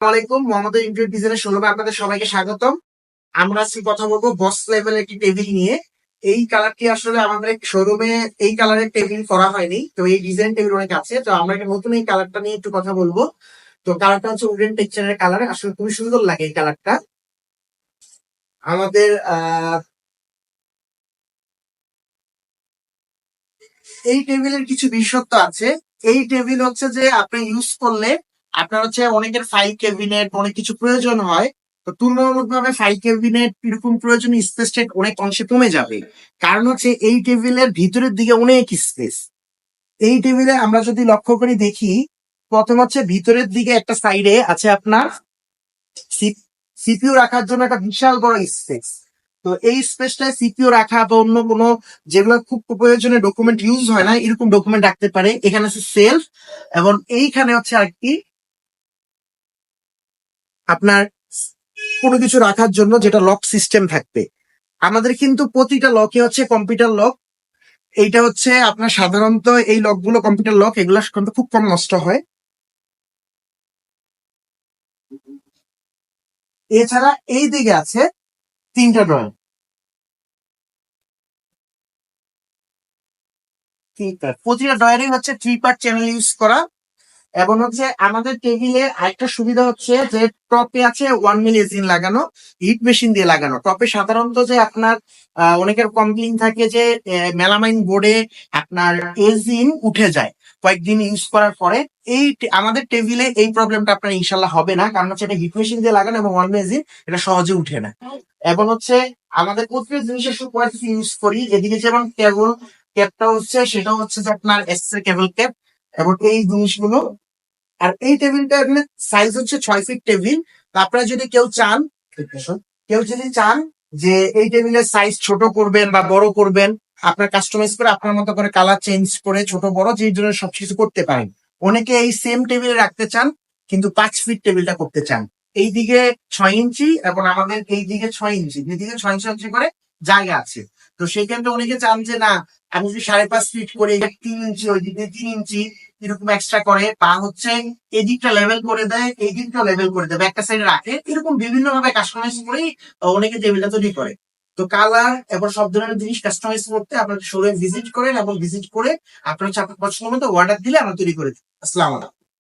আলাইকুম মোহাম্মদ ইন্টারভিউ ডিজাইনের শোরুমে আপনাদের সবাইকে স্বাগতম। আমরা আজকে কথা বলব বস লেভেলের একটি টেবিল নিয়ে। এই কালারটি আসলে আমাদের শোরুমে এই কালারের টেবিল করা হয়নি, তো এই ডিজাইন টেবিল অনেক আছে, তো আমরা একটা নতুন এই কালারটা নিয়ে একটু কথা বলব। তো কালারটা হচ্ছে উডেন টেক্সচারের কালার আসলে খুবই সুন্দর লাগে এই কালারটা আমাদের এই টেবিলের কিছু বিশেষত্ব আছে। এই টেবিল হচ্ছে যে আপনি ইউজ করলে আপনার হচ্ছে অনেকের ফাইল ক্যাবিনেট অনেক কিছু প্রয়োজন হয়, তো তুলনামূলকভাবে ফাইল ক্যাবিনেট এরকম প্রয়োজন স্পেসটা অনেক অংশে কমে যাবে। কারণ হচ্ছে এই টেবিলের ভিতরের দিকে অনেক স্পেস এই টেবিলে আমরা যদি লক্ষ্য করি দেখি, প্রথম হচ্ছে ভিতরের দিকে একটা সাইডে আছে আপনার সিপিইউ রাখার জন্য একটা বিশাল বড় স্পেস তো এই স্পেসটায় সিপিইউ রাখা বা অন্য কোনো যেগুলো খুব প্রয়োজনে ডকুমেন্ট ইউজ হয় না, এরকম ডকুমেন্ট রাখতে পারে। এখানে আছে সেলফ এবং এইখানে হচ্ছে আর আপনার কোনো কিছু রাখার জন্য যেটা লক সিস্টেম থাকবে। আমাদের কিন্তু প্রতিটা লকে হচ্ছে কম্পিউটার লক এইটা হচ্ছে আপনার সাধারণত এই লকগুলো কম্পিউটার লক এগুলো কিন্তু খুব কম নষ্ট হয়। এছাড়া এই দিকে আছে তিনটা ড্রয়ার। প্রতিটা ড্রয়ারে হচ্ছে থ্রি পার্ট চ্যানেল ইউজ করা। এবং হচ্ছে আমাদের টেবিলে আরেকটা সুবিধা হচ্ছে যে টপে আছে ওয়ান মিল এজিন লাগানো হিট মেশিন দিয়ে লাগানো। টপে সাধারণত যে আপনার অনেকের কমপ্লেন থাকে যে মেলামাইন বোর্ডে আপনার এজিন উঠে যায় কয়েকদিন ইউজ করার পরে। এই আমাদের টেবিলে এই প্রবলেমটা আপনার ইনশাল্লাহ হবে না, কারণ হচ্ছে এটা হিট মেশিন দিয়ে লাগানো এবং ওয়ান মিল এজিন এটা সহজে উঠে না। এবং হচ্ছে আমাদের প্রত্যেক জিনিসের কোয়ালিটি ইউজ করি, এদিকে যেমন কেবল ক্যাপটা হচ্ছে সেটা হচ্ছে যে আপনার এস এর কেবল ক্যাপ এবং এই জিনিসগুলো আর এই টেবিলটা এখানে সাইজ হচ্ছে ছয় ফিট টেবিল। আপনারা যদি কেউ চান, কেউ যদি চান যে এই টেবিলের সাইজ ছোট করবেন বা বড় করবেন, আপনার কাস্টমাইজ করে আপনার মতো করে কালার চেঞ্জ করে ছোট বড় যে জন্য সবকিছু করতে পারেন। অনেকে এই সেম টেবিলে রাখতে চান, কিন্তু পাঁচ ফিট টেবিলটা করতে চান। এই দিকে ছয় ইঞ্চি এবং আমাদের এই দিকে ছয় ইঞ্চি। দুই দিকে ছয় ইঞ্চি ইঞ্চি করে জায়গা আছে। তো ক্ষেত্রে অনেকে চান যে, না, আমি যদি সাড়ে পাঁচ ফিট করে, তিন ইঞ্চি, ওই দিকে তিন ইঞ্চি এরকম এক্সট্রা করে বা হচ্ছে এদিকটা লেভেল করে দেয় এই দিকটা লেভেল করে দেয় একটা সাইডে রাখে, এরকম বিভিন্ন ভাবে কাস্টমাইজ করেই অনেকে টেবিলটা তৈরি করে। তো কালার এবং সব ধরনের জিনিস কাস্টমাইজ করতে আপনার শোরুমে ভিজিট করেন এবং ভিজিট করে আপনার হচ্ছে আপনার পছন্দ মতো অর্ডার দিলে আমরা তৈরি করে দিই। আসসালাম আলাইকুম।